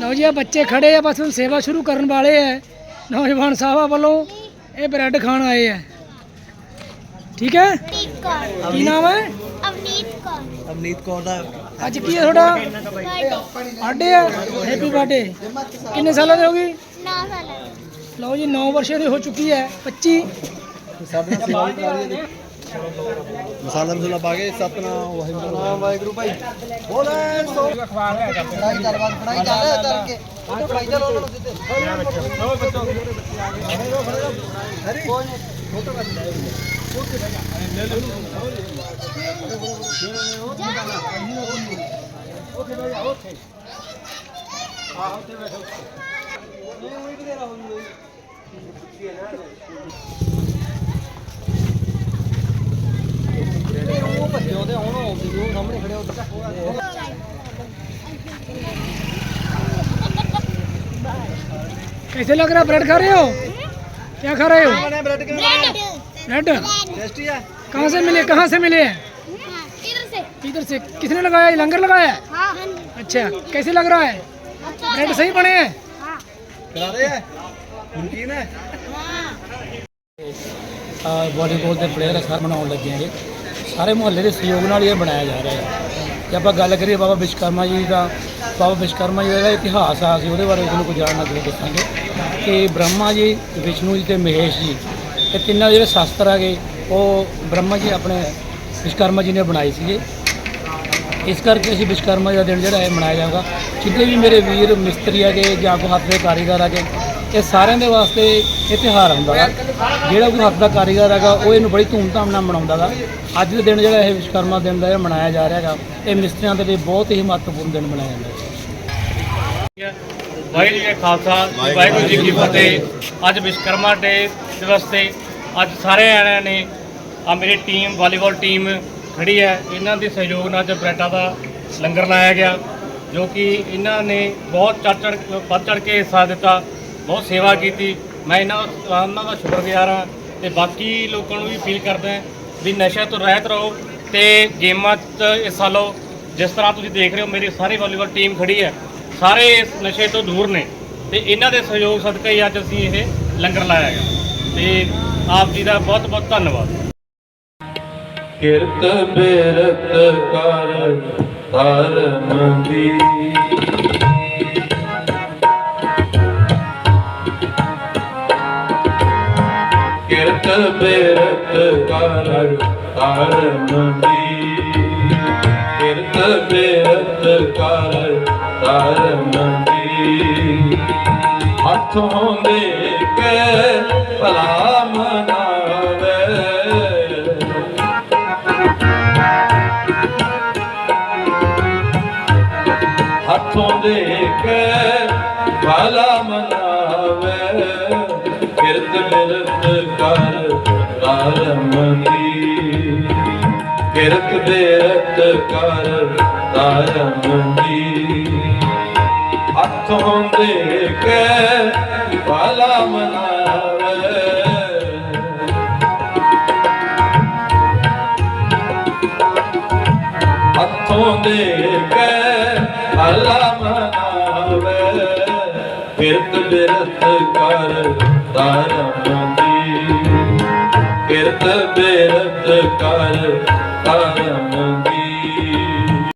ਲਓ ਜੀ ਆ ਬੱਚੇ ਖੜੇ ਆ ਬਸ ਹੁਣ ਸੇਵਾ ਸ਼ੁਰੂ ਕਰਨ ਵਾਲੇ ਆ। ਨੌਜਵਾਨ ਸਾਹਿਬਾਂ ਵੱਲੋਂ ਇਹ ਬ੍ਰੈਡ ਖਾਣ ਆਏ ਆ। ਠੀਕ ਹੈ? ਅਵਨੀਤ ਕੀ ਨਾਮ ਹੈ? ਅਵਨੀਤ ਕੌਰ। ਅਮਨੀਤ ਕੌਰ ਦਾ ਅੱਜ ਕੀ ਹੈ ਤੁਹਾਡਾ? ਬਰਥਡੇ ਆ। ਹੈਪੀ ਬਰਥਡੇ ਕਿੰਨੇ ਸਾਲਾਂ ਦੇ ਹੋ ਗਈ? 9 ਸਾਲਾਂ ਦੀ। ਲਓ ਜੀ 9 ਵਰਸ਼ਾਂ ਦੀ ਹੋ ਚੁੱਕੀ ਹੈ 25 ਸਾਡੇ ਸੇਵਾ ਕਰਾ ਰਹੀ ਹੈ ਮਸਾਲਾ ਮਸੂਲਾ ਪਾ ਕੇ ਸਤਨਾਮ ਵਾਹਿਗੁਰੂ ਨਾਮ ਵਾਹਿਗੁਰੂ ਭਾਈ ਬੋਲੇ ਸੋ ਪੜਾਈ ਕਰ ਬਾਤ ਪੜਾਈ ਕਰ ਕਰਕੇ ਉਹ ਪੜਾਈ ਚਲੋ ਉਹਨਾਂ ਨੂੰ ਦਿੱਤੇ ਹਰੀ ਫੋਟੋ ਕਰ ਉਹ ਭੱਜੋ ਤੇ ਹੁਣ ਆਉਂਦੀ ਉਹ ਸਾਹਮਣੇ ਖੜੇ ਹੋ कैसे लग रहा है ब्रेड खा रहे हो क्या खा रहे हो ਬਣੇ ਬ੍ਰੈਡ ਕਿਵੇਂ ब्रेड ब्रेड ਟੇਸਟੀ ਹੈ कहाँ से मिले कहाँ से मिले हैं किधर से इधर से किसने लगाया ये लंगर लगाया है हाँ अच्छा कैसे लग रहा है अच्छा ब्रेड सही बने हैं हाँ ਕਰਾ ਰਹੇ ਹੈ ਨਮਕੀਨ ਹੈ हाँ ਵਾਲੀਬਾਲ ਦੇ ਪਲੇਅਰ ਸਰ ਬਣਾਉਣ ਲੱਗੇ ਹੈਗੇ ਸਾਰੇ ਮੁਹੱਲੇ ਦੇ ਸਹਿਯੋਗ ਨਾਲ ਇਹ ਬਣਾਇਆ ਜਾ ਰਿਹਾ ਹੈ। ਜੇ ਆਪਾਂ ਗੱਲ ਕਰੀਏ ਬਾਬਾ ਵਿਸ਼ਕਰਮਾ ਜੀ ਦਾ, ਬਾਬਾ ਵਿਸ਼ਕਰਮਾ ਜੀ ਦਾ ਇਤਿਹਾਸ ਆ, ਅਸੀਂ ਉਹਦੇ ਬਾਰੇ ਤੁਹਾਨੂੰ ਕੁਝ ਜਾਣਨਾ ਜ਼ਰੂਰ ਦੱਸਾਂਗੇ ਕਿ ਬ੍ਰਹਮਾ ਜੀ, ਵਿਸ਼ਨੂੰ ਜੀ ਤੇ ਮਹੇਸ਼ ਜੀ, ਇਹ ਤਿੰਨਾਂ ਜਿਹੜੇ ਸ਼ਾਸਤਰ ਹੈਗੇ, ਉਹ ਬ੍ਰਹਮਾ ਜੀ ਆਪਣੇ ਵਿਸ਼ਕਰਮਾ ਜੀ ਨੇ ਬਣਾਏ ਸੀਗੇ। ਇਸ ਕਰਕੇ ਅਸੀਂ ਵਿਸ਼ਕਰਮਾ ਜੀ ਦਾ ਦਿਨ ਜਿਹੜਾ ਹੈ ਮਨਾਇਆ ਜਾਊਗਾ। ਜਿੰਨੇ ਵੀ ਮੇਰੇ ਵੀਰ ਮਿਸਤਰੀ ਹੈਗੇ ਜਾਂ ਕੋ ਹੱਥ ਦੇ ਕਾਰੀਗਰ ਹੈਗੇ ਇਹ ਸਾਰਿਆਂ ਦੇ ਵਾਸਤੇ ਇਹ ਤਿਉਹਾਰ ਹੁੰਦਾ ਵਾ। ਜਿਹੜਾ ਕੋਈ ਹੱਥ ਦਾ ਕਾਰੀਗਰ ਹੈਗਾ, ਉਹ ਇਹਨੂੰ ਬੜੀ ਧੂਮਧਾਮ ਨਾਲ ਮਨਾਉਂਦਾ ਵਾ। ਅੱਜ ਦੇ ਦਿਨ ਜਿਹੜਾ ਇਹ ਵਿਸ਼ਕਰਮਾ ਦਿਨ ਦਾ ਇਹ ਮਨਾਇਆ ਜਾ ਰਿਹਾ ਹੈਗਾ, ਇਹ ਮਿਸਤਰੀਆਂ ਦੇ ਲਈ ਬਹੁਤ ਹੀ ਮਹੱਤਵਪੂਰਨ ਦਿਨ ਮਨਾਇਆ ਜਾਂਦਾ ਹੈ। ਵਾਹਿਗੁਰੂ ਜੀ ਖਾਲਸਾ, ਵਾਹਿਗੁਰੂ ਜੀ ਕੀ ਫਤਿਹ। ਅੱਜ ਵਿਸ਼ਕਰਮਾ ਡੇ ਦਿਵਸ ਤੇ ਅੱਜ ਸਾਰੇ ਆਣਿਆਂ ਨੇ ਆ ਮੇਰੀ ਟੀਮ ਵਾਲੀਬਾਲ ਟੀਮ ਖੜੀ ਹੈ। ਇਹਨਾਂ ਦੇ ਸਹਿਯੋਗ ਨਾਲ ਅੱਜ ਬ੍ਰੈਡਾਂ ਦਾ ਲੰਗਰ ਲਾਇਆ ਗਿਆ, ਜੋ ਕਿ ਇਹਨਾਂ ਨੇ ਬਹੁਤ ਚੜ ਚੜ ਵੱਧ ਚੜ ਕੇ ਹਿੱਸਾ ਦਿੱਤਾ। ਬਹੁਤ ਸੇਵਾ ਕੀਤੀ। ਮੈਂ ਇਹਨਾਂ ਉਹਨਾਂ ਦਾ ਸ਼ੁਕਰਗੁਜ਼ਾਰ ਹਾਂ ਤੇ ਬਾਕੀ ਲੋਕਾਂ ਨੂੰ ਵੀ ਅਪੀਲ ਕਰਦਾ ਵੀ ਨਸ਼ੇ ਤੋਂ ਰਹਿਤ ਰਹੋ ਤੇ ਗੇਮਾਂ 'ਚ ਹਿੱਸਾ ਲਓ। ਜਿਸ ਤਰ੍ਹਾਂ ਤੁਸੀਂ ਦੇਖ ਰਹੇ ਹੋ, ਮੇਰੀ ਸਾਰੀ ਵਾਲੀਬਾਲ ਟੀਮ ਖੜੀ ਹੈ। ਸਾਰੇ ਇਸ ਨਸ਼ੇ ਤੋਂ ਦੂਰ ਨੇ ਤੇ ਇਹਨਾਂ ਦੇ ਸਹਿਯੋਗ ਸਦਕਾ ਹੀ ਅੱਜ ਅਸੀਂ ਇਹ ਲੰਗਰ ਲਾਇਆ ਗਿਆ ਤੇ ਆਪ ਜੀ ਦਾ ਬਹੁਤ ਬਹੁਤ ਧੰਨਵਾਦ। ਕਿਰਤ ਬਿਰਤ ਕਰ ਧਰਮ ਦੀ ਕਿਰਤ ਬਿਰਤ ਕਰ ਧਰਮ ਦੀ ਕਿਰਤ ਬਿਰਤ ਕਰ ਧਰਮ ਦੀ ਹੱਥੋਂ ਦੇ ਕੇ ਭਲਾ ਮਨਾਵੇ ਹੱਥੋਂ ਦੇ ਕੇ ਵਾਲਾ ਮਨਾਵੇ ਕਿਰਤ ਬਿਰਤ ਕਰ ਧਰਮ ਕਿਰਤ ਬਿਰਤ ਕਰ ਧਰਮ ਦੀ ਹੱਥੋਂ ਦੇ ਕੇ ਵਾਲਾ ਮਨਾਵੇ। ਹੱਥੋਂ ਦੇ ਕੇ ਅੱਲਾ ਮਨਾਵੇ। ਕਿਰਤ ਬਿਰਤ ਕਰ ਧਰਮ ਦੀ। ਕਿਰਤ ਬਿਰਤ ਕਰ